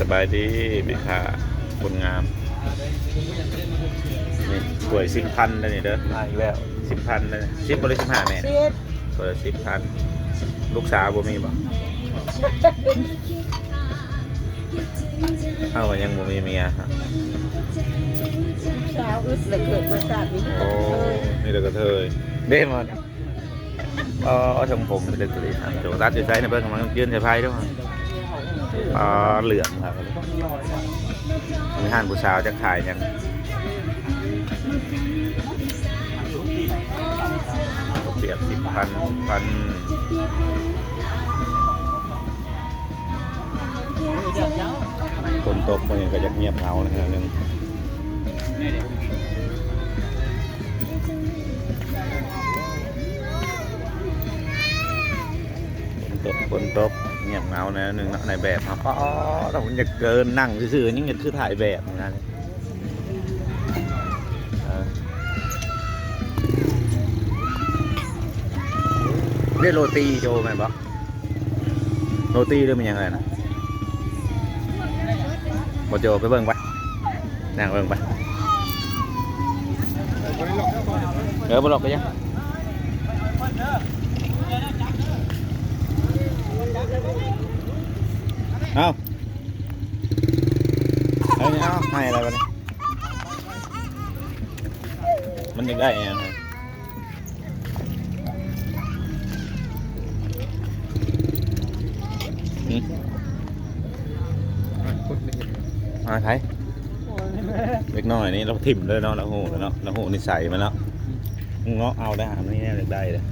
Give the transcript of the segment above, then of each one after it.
สบายดีไหมค่ะคนงาม นี่ป่วยสิบพันแล้วนี่เด้อมาอีกแล้วสิบพันแล้วสิบบริสิบห้าแม่เช็ดเปิดสิบพันลูกสาวบ่มีบ่เอ้าว่ายังบ่มีเมียฮะสาวอึดเลยเกิดมาสาดนี้โอ้นี่เด็กกระเทยเด้มันอ๋อทำผมเป็นเด็กตัวนี้ทำโจตัดจะใช้ในเบิ้งกำลังยืนใส่ไพ่ด้วย อ๋อเหลืองครับมีห้านผู้สาวจะขายยังเปรียบสิบพันพันคนตกมันก็จะเงียบเหงานะฮะนึงฝนตกฝนตก เงียบเหงานะหนึ่งในแบบครับอ๋อถ้าผมจะเกินนั่งซื่อๆนี่มันคือถ่ายแบบนกันเรียกโรตีโจไหมนบอโรตีหรือมันยังไงนะบอโจไปเบิ่งไปนั่งเบิ่งไปเออบอลอกไปยัง เอาเอาเนี่ยเอาให้อะไรวะเนี่ยมันยังได้ยังไงหืมมาไทยเล็กน้อยนี่เราถิ่มเลยเนาะเราหูแล้วเนาะเราหูนิสัยมันเนาะเงาะเอาได้หามันนี่แน่เลยได้เลย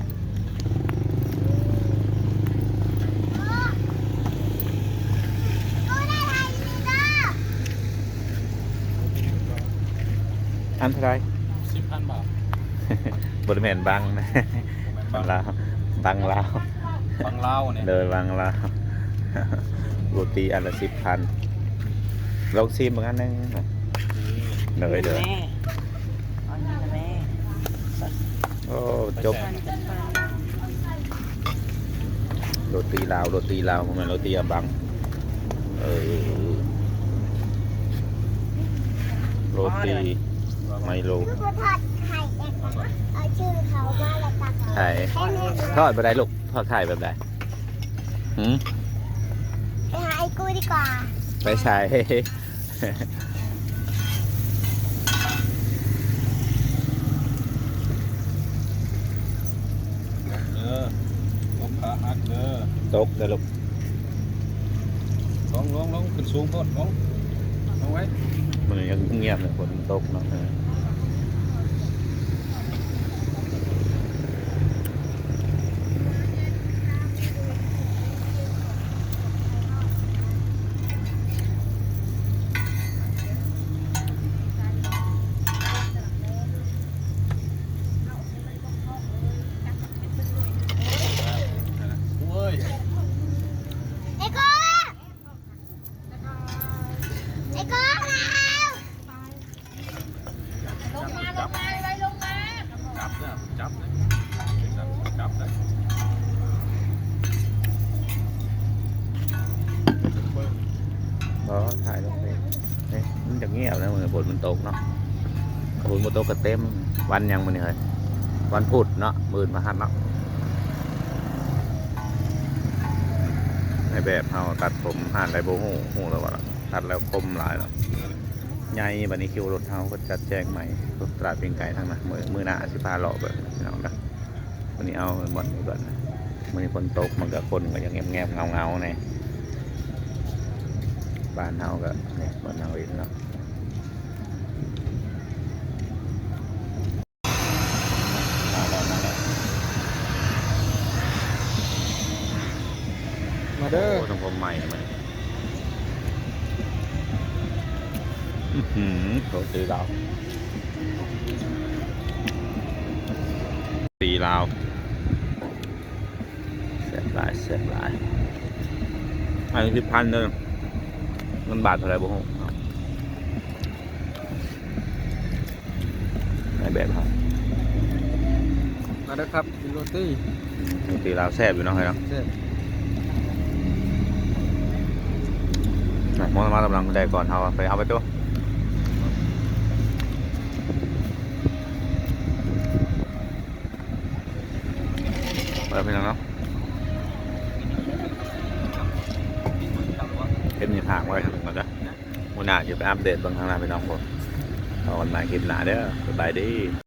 อันเท่าไหรสิบพันบาทบริเวณบังนะบังลาวบังลาวฟังเล่าเนี่ย เดินบังลาวโรตีอันละสิบพันลองซิมเหมือนกันนึงเลยเด้อแม่เอาหน้าแม่โอ้จบปันจะปันโรตีลาวโรตีลาวมันโรตีอะบัง เออโรตี ไมโลคือทอดไข่เด็กเอาชื่อเขามาแล้วตักไข่ให้แม่ดูทอดแบบใดลูกทอดไข่แบบใดหืมไปหาไอ้กูดีกว่าไปใช้เด้อลงขาหักเด้อตกเด้อลูกลงลงลงขึ้นสูงโพดลงลงไว้มันยัง เงียบเลยฝนตกเนาะเออ เว้ย ไอ้กูไอ้กูแล้ว ลงมาลงมาอะไรลงมาจับเนี่ยจับเลยจับเลย พ อถ่ายลงไปเอ๊ะมันจะเงียบนะมือฝนมันตกเนาะฝนมันตกก็เต็มวันยังมันนี่เลยวันพุธเนาะมื่นมาหัดเนาะในแบบเฮาตัดผมหันไรโบหูหูแล้วว่าตัดแล้วคมหลายเนาะใหญ่บัดนี้คิวรถเฮาก็จัดแจงใหม่รถตราดเป็นไก่ทั้งนั้นมือมือหน้าสิพาเลาะเบิดพี่น้องนะวันนี้เอาบอลนี้ก่อนะวันนี้ฝนตกมันก็คนก็ยังแงบๆเงาๆเนี่ย บ้านเฮาก็เนี่ยบ้านเฮาเองเนาะมาแล้วมาเด้อโอ้ต้องผมใหม่มาอือหือโรตีลาวตีลาวเสียบหลายเสียบหลายอันนี้พันเด้อ มันบาทเท่าไหร่บ่ฮู้เอาในแบบครับมาเด้อครับกินโรตีโรตีลาวแซ่บอยู่เนาะเฮ้ยเนาะเสร็จน่ะมองมากำลังได้ก่อนเฮาไปเอาไปตัวไปพี่น้องเนาะ ห่างไว้ทางมันจ้ะมูนาจะไปอัปเดตบางทางหน้าไปน้องผมเอาวันใหม่คลิปหน้าเด้อสบายดี